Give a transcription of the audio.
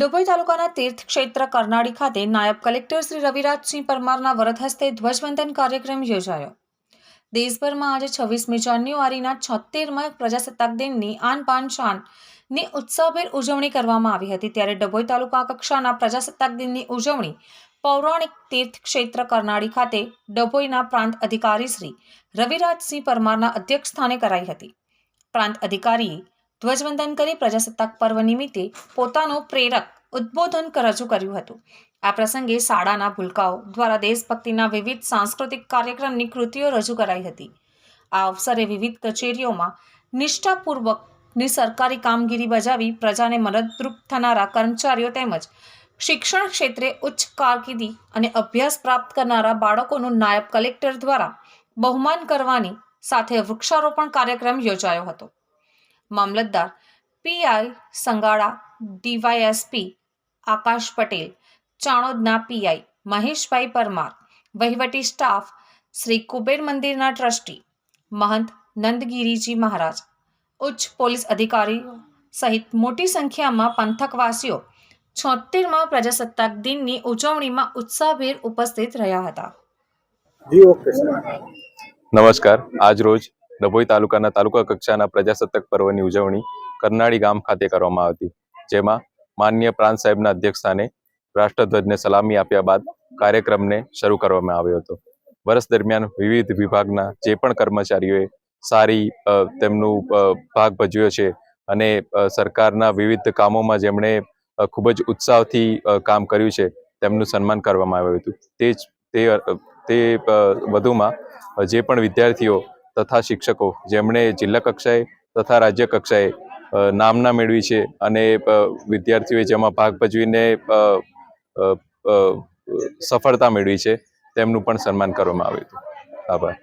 ડભોઈ તાલુકાના તીર્થ ક્ષેત્ર કરનાળી ખાતે નાયબ કલેક્ટર શ્રી રવિરાજસિંહ પરમારના વરદ હસ્તે ધ્વજવંદન કાર્યક્રમ યોજાયો. દેશભરમાં આજે છવ્વીસમી જાન્યુઆરીના છોતેરમાં પ્રજાસત્તાક દિનની આન પાન શાનની ઉત્સાહભેર ઉજવણી કરવામાં આવી હતી. ત્યારે ડભોઈ તાલુકા કક્ષાના પ્રજાસત્તાક દિનની ઉજવણી પૌરાણિક તીર્થ ક્ષેત્ર કરનાળી ખાતે ડભોઈના પ્રાંત અધિકારી શ્રી રવિરાજસિંહ પરમારના અધ્યક્ષસ્થાને કરાઈ હતી. પ્રાંત અધિકારીએ ધ્વજવંદન કરી પ્રજાસત્તાક પર્વ નિમિત્તે પોતાનું પ્રેરક ઉદ્બોધન રજૂ કર્યું હતું. આ પ્રસંગે શાળાના ભૂલકાઓ દ્વારા દેશભક્તિના વિવિધ સાંસ્કૃતિક કાર્યક્રમની કૃતિઓ રજૂ કરાઈ હતી. આ અવસરે વિવિધ કચેરીઓમાં નિષ્ઠાપૂર્વકની સરકારી કામગીરી બજાવી પ્રજાને મદદરૂપ થનારા કર્મચારીઓ તેમજ શિક્ષણ ક્ષેત્રે ઉચ્ચ કારકિર્દી અને અભ્યાસ પ્રાપ્ત કરનારા બાળકોનું નાયબ કલેક્ટર દ્વારા બહુમાન કરવાની સાથે વૃક્ષારોપણ કાર્યક્રમ યોજાયો હતો. મામલતદાર પીઆઈ સંગાળા ડીવાયએસપી આકાશ પટેલ ચાણોદના પીઆઈ મહેશભાઈ પરમાર વહીવટી સ્ટાફ શ્રી કુબેર મંદિરના ટ્રસ્ટી મહંત નંદગીરીજી મહારાજ ઉચ્ચ પોલીસ અધિકારી સહિત મોટી સંખ્યામાં પંથકવાસીઓ છોતેરમાં પ્રજાસત્તાક દિનની ઉજવણીમાં ઉત્સાહભેર ઉપસ્થિત રહ્યા હતા. નમસ્કાર. આજ રોજ ડભોઈ તાલુકાના તાલુકા કક્ષાના પ્રજાસત્તાક પર્વની ઉજવણી કરનાળી ગામ ખાતે કરવામાં આવી જેમાં માન્ય પ્રાંત સાહેબના અધ્યક્ષસ્થાને રાષ્ટ્રધ્વજને સલામી આપ્યા બાદ કાર્યક્રમને શરૂ કરવામાં આવ્યો હતો. વર્ષ દરમિયાન વિવિધ વિભાગના જે પણ કર્મચારીઓએ સારી તેમનું ભાગ ભજવ્યો છે અને સરકારના વિવિધ કામોમાં જેમણે ખૂબ જ ઉત્સાહથી કામ કર્યું છે, તેમનું સન્માન કરવામાં આવ્યું હતું. તે જ, તે તે વધુમાં જે પણ વિદ્યાર્થીઓ તથા શિક્ષકો, જેમણે જિલ્લા કક્ષાએ તથા રાજ્ય કક્ષાએ નામના મેળવી છે અને વિદ્યાર્થીઓએ જેમાં ભાગ ભજવીને સફળતા મેળવી છે, તેમનું પણ સન્માન કરવામાં આવ્યું હતું. આભાર.